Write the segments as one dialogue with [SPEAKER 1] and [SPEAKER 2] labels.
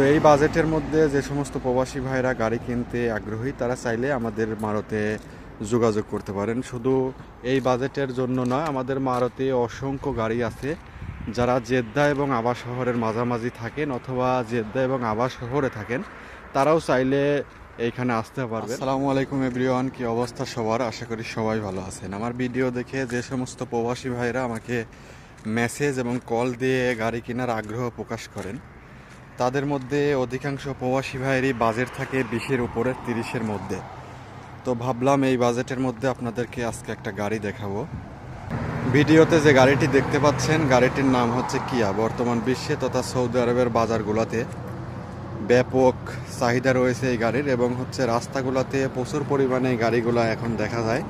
[SPEAKER 1] তো এই বাজেটের মধ্যে যে সমস্ত প্রবাসী ভাইরা গাড়ি কিনতে আগ্রহী, তারা চাইলে আমাদের মারতে যোগাযোগ করতে পারেন। শুধু এই বাজেটের জন্য নয়, আমাদের মারতে অসংখ্য গাড়ি আছে। যারা জেদ্দা এবং আবা শহরের মাঝামাঝি থাকেন অথবা জেদ্দা এবং আবা শহরে থাকেন, তারাও চাইলে এইখানে আসতে পারবে আসসালামু আলাইকুম এভরিওয়ান, কি অবস্থা সবার? আশা করি সবাই ভালো আছেন। আমার ভিডিও দেখে যে সমস্ত প্রবাসী ভাইরা আমাকে মেসেজ এবং কল দিয়ে গাড়ি কেনার আগ্রহ প্রকাশ করেন। তাদের মধ্যে অধিকাংশ প্রবাসী ভাইয়েরই বাজেট থাকে বিশের উপরে, তিরিশের মধ্যে। তো ভাবলাম এই বাজেটের মধ্যে আপনাদেরকে আজকে একটা গাড়ি দেখাবো। ভিডিওতে যে গাড়িটি দেখতে পাচ্ছেন, গাড়িটির নাম হচ্ছে কিয়া বর্তমান বিশ্বে তথা সৌদি আরবের বাজারগুলোতে। ব্যাপক চাহিদা রয়েছে এই গাড়ির এবং হচ্ছে রাস্তাগুলোতে প্রচুর পরিমাণে এই গাড়িগুলো এখন দেখা যায়।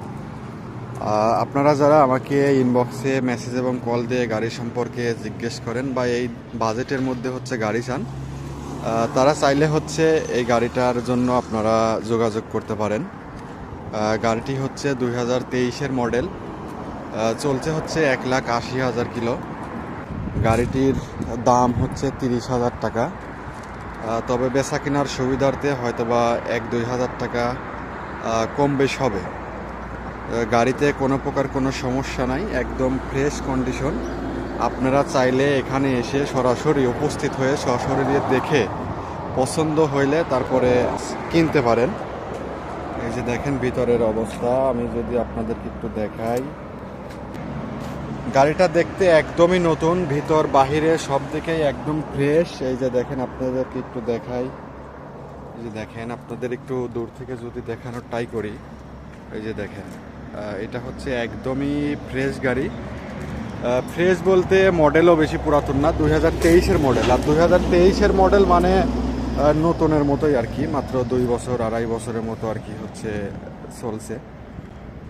[SPEAKER 1] আপনারা যারা আমাকে ইনবক্সে মেসেজ এবং কল দিয়ে গাড়ি সম্পর্কে জিজ্ঞেস করেন বা এই বাজেটের মধ্যে হচ্ছে গাড়ি চান তারা চাইলে হচ্ছে এই গাড়িটার জন্য আপনারা যোগাযোগ করতে পারেন। গাড়িটি হচ্ছে দুই হাজার তেইশের মডেল চলছে হচ্ছে এক লাখ আশি হাজার কিলো। গাড়িটির দাম হচ্ছে তিরিশ হাজার টাকা। তবে বেচা কেনার সুবিধার্থে হয়তোবা এক দুই হাজার টাকা কম বেশ হবে। গাড়িতে কোনো প্রকার কোনো সমস্যা নাই, একদম ফ্রেশ কন্ডিশন আপনারা চাইলে এখানে এসে সরাসরি উপস্থিত হয়ে সরাসরি দেখে পছন্দ হইলে তারপরে কিনতে পারেন। এই যে দেখেন ভিতরের অবস্থা, আমি যদি আপনাদেরকে একটু দেখাই। গাড়িটা দেখতে একদমই নতুন, ভিতর, বাহিরে সব দিকেই একদম ফ্রেশ এই যে দেখেন আপনাদেরকে একটু দেখাই। এই যে দেখেন, আপনাদের একটু দূর থেকে যদি দেখানোর ট্রাই করি। এই যে দেখেন। এটা হচ্ছে একদমই ফ্রেশ গাড়ি। ফ্রেশ বলতে মডেলও বেশি পুরাতন না, দুই হাজার তেইশের মডেল আর দুই হাজার তেইশের মডেল মানে নতুনের মতোই আর কি, মাত্র দুই বছর, আড়াই বছরের মতো আর কি হচ্ছে, চলছে।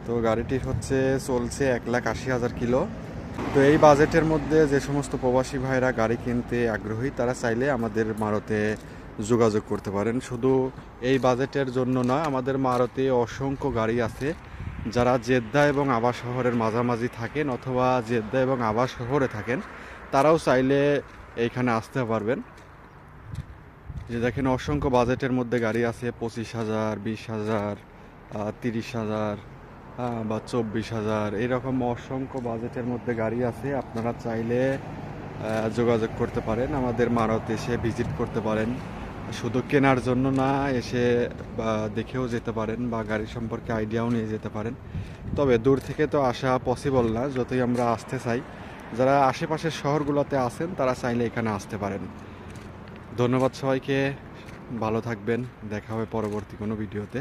[SPEAKER 1] তো গাড়িটি হচ্ছে, চলছে এক লাখ আশি হাজার কিলো। তো এই বাজেটের মধ্যে যে সমস্ত প্রবাসী ভাইরা গাড়ি কিনতে আগ্রহী, তারা চাইলে আমাদের মারতে যোগাযোগ করতে পারেন। শুধু এই বাজেটের জন্য নয়, আমাদের মারতে অসংখ্য গাড়ি আছে। যারা জেদ্দা এবং আবা শহরের মাঝামাঝি থাকেন অথবা জেদ্দা এবং আবা শহরে থাকেন, তারাও চাইলে এইখানে আসতে পারবেন। যে দেখেন, অসংখ্য বাজেটের মধ্যে গাড়ি আছে, পঁচিশ হাজার, বিশ হাজার তিরিশ হাজার বা চব্বিশ হাজার এরকম অসংখ্য বাজেটের মধ্যে গাড়ি আছে। আপনারা চাইলে যোগাযোগ করতে পারেন, আমাদের মারত এসে ভিজিট করতে পারেন। শুধু কেনার জন্য না, এসে বা দেখেও যেতে পারেন বা গাড়ি সম্পর্কে আইডিয়াও নিয়ে যেতে পারেন। তবে দূর থেকে তো আসা পসিবল না, যতই আমরা আসতে চাই। যারা আশেপাশের শহরগুলোতে আছেন, তারা চাইলে এখানে আসতে পারেন। ধন্যবাদ সবাইকে, ভালো থাকবেন, দেখা হবে পরবর্তী কোনো ভিডিওতে